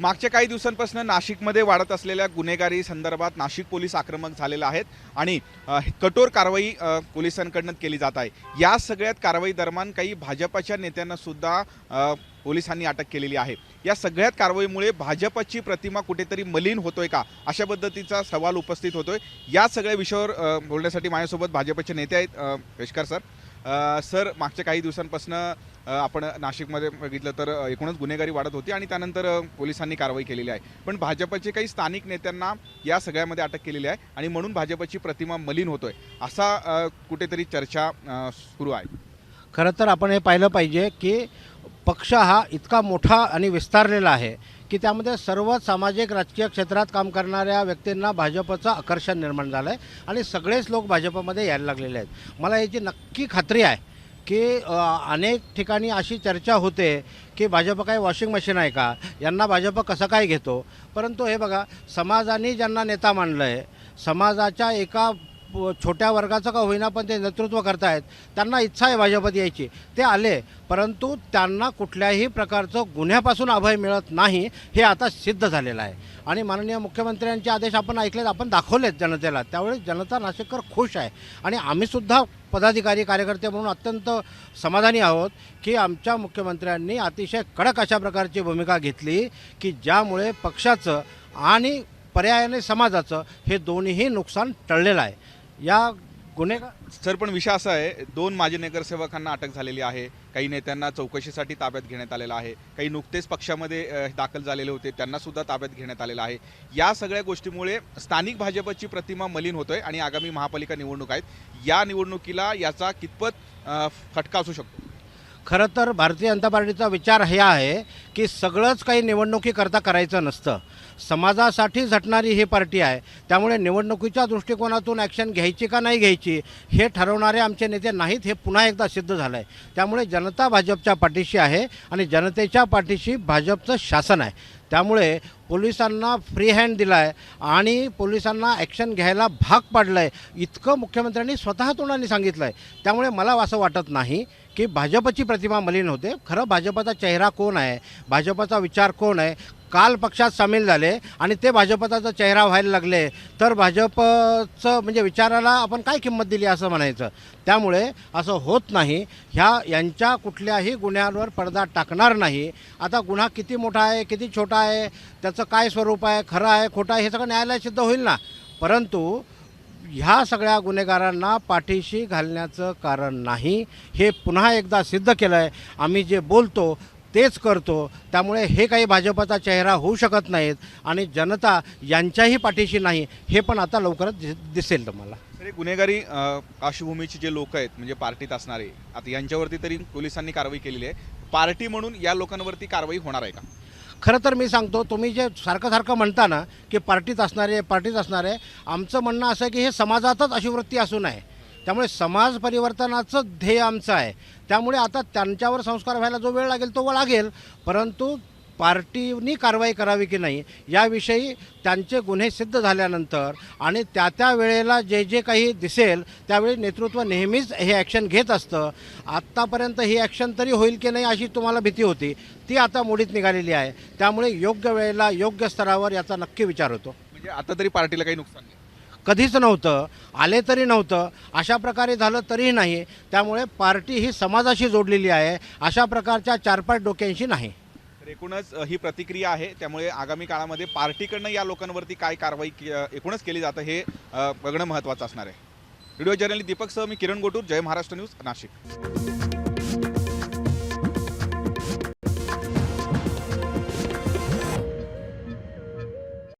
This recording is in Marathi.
मागच्या काही दिवसांपासून नाशिकमध्ये वाढत असलेल्या गुन्हेगारी संदर्भात नाशिक पोलीस आक्रमक झालेले आहेत आणि कठोर कारवाई पोलिसांकडनं केली जात आहे. या सगळ्यात कारवाई दरम्यान काही भाजपाच्या नेत्यांना सुद्धा पोलिसांनी अटक केलेली आहे. या सगळ्यात कारवाईमुळे भाजपची प्रतिमा कुठेतरी मलिन होतोय का? अशा पद्धतीचा सवाल उपस्थित होतोय. या सगळ्या विषयावर बोलण्यासाठी माझ्यासोबत भाजपचे नेते आहेत पेशकर सर. सर मागच्या काही दिवसांपासून आपण नाशिकमध्ये बघितलं तर एकूणच गुन्हेगारी वाढत होती आणि त्यानंतर पोलिसांनी कारवाई केलेली आहे. पण भाजपचे काही स्थानिक नेत्यांना या सगळ्यामध्ये अटक केलेली आहे आणि म्हणून भाजपची प्रतिमा मलिन होतोय. असा कुठेतरी चर्चा सुरू आहे. खरं तर आपण हे पाहिलं पाहिजे की पक्ष हा इतका मोठा आणि विस्तारलेला आहे की त्यामध्ये सर्व सामाजिक राजकीय क्षेत्रात काम करणाऱ्या व्यक्तींना भाजपचं आकर्षण निर्माण झालं आहे आणि सगळेच लोक भाजपमध्ये यायला लागलेले आहेत. मला याची नक्की खात्री आहे की अनेक ठिकाणी अशी चर्चा होते की भाजप काय वॉशिंग मशीन आहे का? यांना भाजप कसं काय घेतो? परंतु हे बघा समाजाने ज्यांना नेता मानलं आहे समाजाच्या एका छोट्या वर्गाचं का होईना पण ते नेतृत्व करतायत. त्यांना इच्छा आहे भाजपत यायची. ते आले परंतु त्यांना कुठल्याही प्रकारचं गुन्ह्यापासून अभय मिळत नाही हे आता सिद्ध झालेलं आहे. आणि माननीय मुख्यमंत्र्यांचे आदेश आपण ऐकलेत आपण दाखवलेत जनतेला. त्यावेळी जनता नाशिककर खुश आहे. आणि आम्हीसुद्धा पदाधिकारी कार्यकर्ते म्हणून अत्यंत समाधानी आहोत की आमच्या मुख्यमंत्र्यांनी अतिशय कडक अशा प्रकारची भूमिका घेतली की ज्यामुळे पक्षाचं आणि पर्यायाने समाजाचं हे दोन्हीही नुकसान टळलेलं आहे. या गुन्हेगार सर पण विषय असा आहे दोन माजी नगरसेवकांना अटक झालेली आहे. काही नेत्यांना चौकशीसाठी ताब्यात घेण्यात आलेलं आहे. काही नुकतेच पक्षामध्ये अ, दाखल झालेले होते त्यांना सुद्धा ताब्यात घेण्यात आलेलं आहे. या सगळ्या गोष्टीमुळे स्थानिक भाजपची प्रतिमा मलिन होतोय आणि आगामी महापालिका निवडणूक आहेत. या निवडणुकीला याचा कितपत अ, फटका असू शकतो? खरं तर भारतीय जनता पार्टीचा विचार हे आहे की सगळंच काही निवडणुकीकरता करायचं नसतं. समाजासाठी झटणारी ही पार्टी आहे. त्यामुळे निवडणुकीच्या दृष्टिकोनातून ॲक्शन घ्यायची का नाही घ्यायची हे ठरवणारे आमचे नेते नाहीत हे पुन्हा एकदा सिद्ध झालं आहे त्यामुळे जनता भाजपच्या पाठीशी आहे आणि जनतेच्या पाठीशी भाजपचं शासन आहे. त्यामुळे पोलिसांना फ्री हँड दिला आहे आणि पोलिसांना ॲक्शन घ्यायला भाग पाडलं आहे इतकं मुख्यमंत्र्यांनी स्वतः तोंडाने सांगितलं आहे त्यामुळे मला असं वाटत नाही की भाजपची प्रतिमा मलिन होते. खरं भाजपचा चेहरा कोण आहे? भाजपचा विचार कोण आहे? काल पक्षात सामील झाले आणि ते भाजपचा जर चेहरा व्हायला लागले तर भाजपचं म्हणजे विचाराला आपण काय किंमत दिली असं म्हणायचं? त्यामुळे असं होत नाही. ह्या यांच्या कुठल्याही गुन्ह्यांवर पडदा टाकणार नाही. आता गुन्हा किती मोठा आहे किती छोटा आहे त्याचं काय स्वरूप आहे खरं आहे खोटं आहे हे सगळं न्यायालय सिद्ध होईल ना? परंतु ह्या सगळ्या गुन्हेगारांना पाठीशी घालण्याचं कारण नाही. हे पुन्हा एकदा सिद्ध केलं आहे आम्ही जे बोलतो तेच करतो. त्यामुळे हे काही भाजपचा चेहरा होऊ शकत नाहीत आणि जनता यांच्याही पाठीशी नाही हे पण आता लवकरच दिसेल तुम्हाला. तर गुन्हेगारी अ, पार्श्वभूमीचे जे लोक आहेत म्हणजे पार्टीत असणारे आता यांच्यावरती तरी पोलिसांनी कारवाई केलेली आहे. पार्टी म्हणून या लोकांवरती कारवाई होणार आहे का? खरं तर मी सांगतो तुम्ही जे सारखं सारखं म्हणता ना की पार्टीत असणारे पार्टीत असणारे आमचं म्हणणं असं आहे की हे समाजातच अशी वृत्ती असू नये. त्यामुळे समाज परिवर्तनाचं ध्येय आमचं आहे. त्यामुळे आता त्यांच्यावर संस्कार व्हायला जो वेळ लागेल तो लागेल. परंतु पार्टीनी कारवाई करावी की नाही याविषयी त्यांचे गुन्हे सिद्ध झाल्यानंतर आणि त्या त्या वेळेला जे जे काही दिसेल त्यावेळी नेतृत्व नेहमीच हे ॲक्शन घेत असतं. आत्तापर्यंत ही ॲक्शन तरी होईल की नाही अशी तुम्हाला भीती होती ती आता मोडीत निघालेली आहे. त्यामुळे योग्य वेळेला योग्य स्तरावर याचा नक्की विचार होतो. म्हणजे आता तरी पार्टीला काही नुकसान नाही. कधीच नव्हतं आले तरी नव्हतं अशा प्रकारे झालं तरीही नाही. त्यामुळे पार्टी ही समाजाशी जोडलेली आहे अशा प्रकारच्या चारपाच डोक्यांशी नाही. तर एकूणच ही प्रतिक्रिया आहे. त्यामुळे आगामी काळामध्ये पार्टीकडनं या लोकांवरती काय कारवाई एकूणच केली जातं हे बघणं महत्त्वाचं असणार आहे. व्हिडिओ जर्नलिस्ट दीपक सह मी किरण गोटूर जय महाराष्ट्र न्यूज नाशिक.